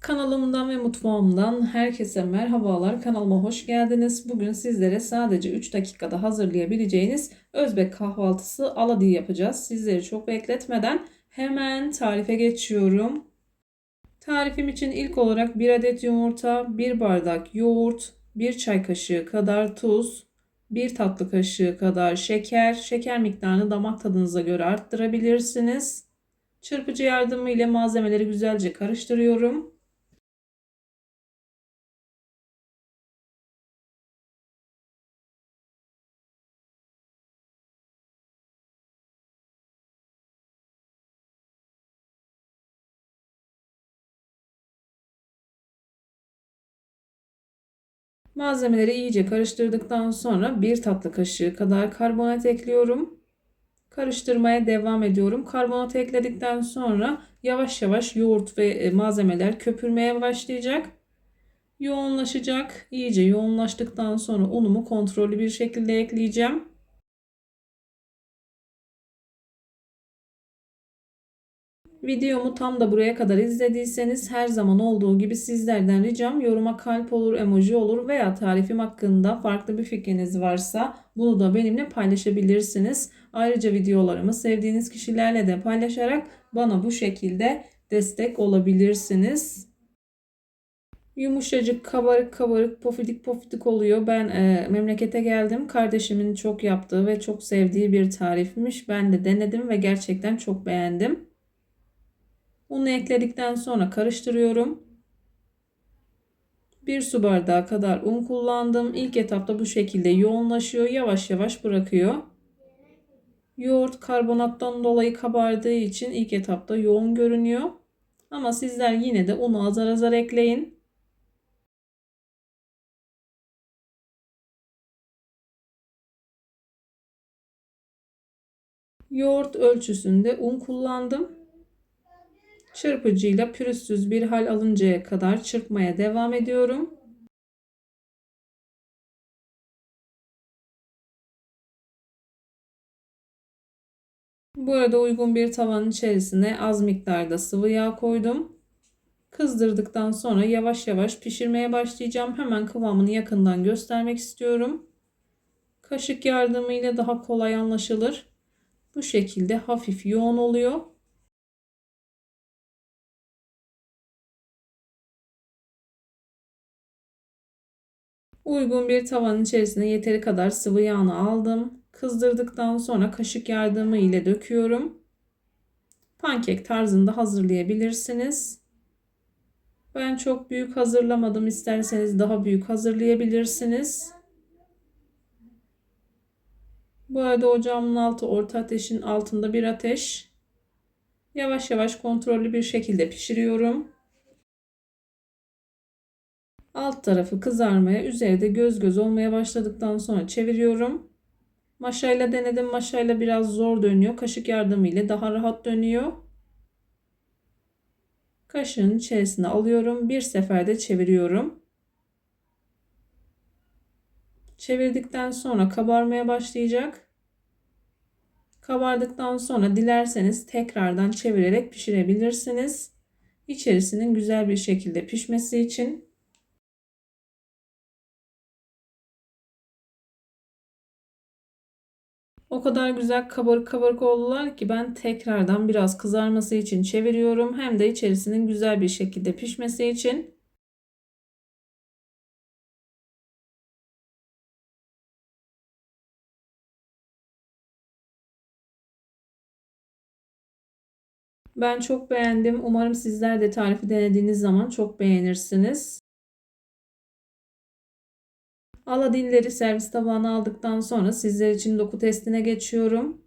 Kanalımdan ve mutfağımdan herkese merhabalar. Kanalıma hoş geldiniz. Bugün sizlere sadece 3 dakikada hazırlayabileceğiniz Özbek kahvaltısı aladi yapacağız. Sizleri çok bekletmeden hemen tarife geçiyorum. Tarifim için ilk olarak 1 adet yumurta, 1 bardak yoğurt, 1 çay kaşığı kadar tuz, 1 tatlı kaşığı kadar şeker, şeker miktarını damak tadınıza göre arttırabilirsiniz. Çırpıcı yardımıyla malzemeleri güzelce karıştırıyorum. Malzemeleri iyice karıştırdıktan sonra bir tatlı kaşığı kadar karbonat ekliyorum. Karıştırmaya devam ediyorum. Karbonat ekledikten sonra yavaş yavaş yoğurt ve e, malzemeler köpürmeye başlayacak. Yoğunlaşacak. İyice yoğunlaştıktan sonra unumu kontrollü bir şekilde ekleyeceğim. Videomu tam da buraya kadar izlediyseniz her zaman olduğu gibi sizlerden ricam yoruma kalp olur, emoji olur veya tarifim hakkında farklı bir fikriniz varsa bunu da benimle paylaşabilirsiniz. Ayrıca videolarımı sevdiğiniz kişilerle de paylaşarak bana bu şekilde destek olabilirsiniz. Yumuşacık, kabarık kabarık, pofidik pofidik oluyor. Ben e, memlekete geldim. Kardeşimin çok yaptığı ve çok sevdiği bir tarifmiş. Ben de denedim ve gerçekten çok beğendim. Unu ekledikten sonra karıştırıyorum. Bir su bardağı kadar un kullandım. İlk etapta bu şekilde yoğunlaşıyor. Yavaş yavaş bırakıyor. Yoğurt karbonattan dolayı kabardığı için ilk etapta yoğun görünüyor. Ama sizler yine de unu azar azar ekleyin. Yoğurt ölçüsünde un kullandım. Çırpıcıyla pürüzsüz bir hal alıncaya kadar çırpmaya devam ediyorum. Bu arada uygun bir tavanın içerisine az miktarda sıvı yağ koydum. Kızdırdıktan sonra yavaş yavaş pişirmeye başlayacağım. Hemen kıvamını yakından göstermek istiyorum. Kaşık yardımıyla daha kolay anlaşılır. Bu şekilde hafif yoğun oluyor. Uygun bir tavanın içerisine yeteri kadar sıvı yağını aldım. Kızdırdıktan sonra kaşık yardımı ile döküyorum. Pankek tarzında hazırlayabilirsiniz. Ben çok büyük hazırlamadım. İsterseniz daha büyük hazırlayabilirsiniz. Bu arada ocağımın altı orta ateşin altında bir ateş. Yavaş yavaş kontrollü bir şekilde pişiriyorum. Alt tarafı kızarmaya, üzeri de göz göz olmaya başladıktan sonra çeviriyorum. Maşayla denedim. Maşayla biraz zor dönüyor. Kaşık yardımıyla daha rahat dönüyor. Kaşığın içerisine alıyorum. Bir seferde çeviriyorum. Çevirdikten sonra kabarmaya başlayacak. Kabardıktan sonra dilerseniz tekrardan çevirerek pişirebilirsiniz. İçerisinin güzel bir şekilde pişmesi için O kadar güzel kabarık kabarık oldular ki ben tekrardan biraz kızarması için çeviriyorum. Hem de içerisinin güzel bir şekilde pişmesi için. Ben çok beğendim. Umarım sizler de tarifi denediğiniz zaman çok beğenirsiniz. Aladinleri servis tabağına aldıktan sonra sizler için doku testine geçiyorum.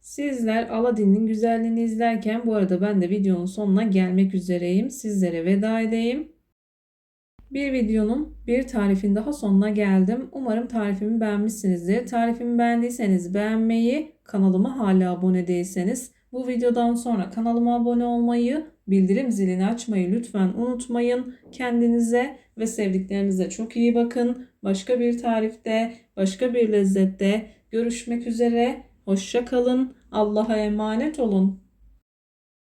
Sizler Aladin'in güzelliğini izlerken bu arada ben de videonun sonuna gelmek üzereyim. Sizlere veda edeyim. Bir videonun bir tarifin daha sonuna geldim. Umarım tarifimi beğenmişsinizdir. Tarifimi beğendiyseniz beğenmeyi, kanalıma hala abone değilseniz bu videodan sonra kanalıma abone olmayı, bildirim zilini açmayı lütfen unutmayın. Kendinize ve sevdiklerinize çok iyi bakın. Başka bir tarifte, başka bir lezzette görüşmek üzere. Hoşça kalın. Allah'a emanet olun.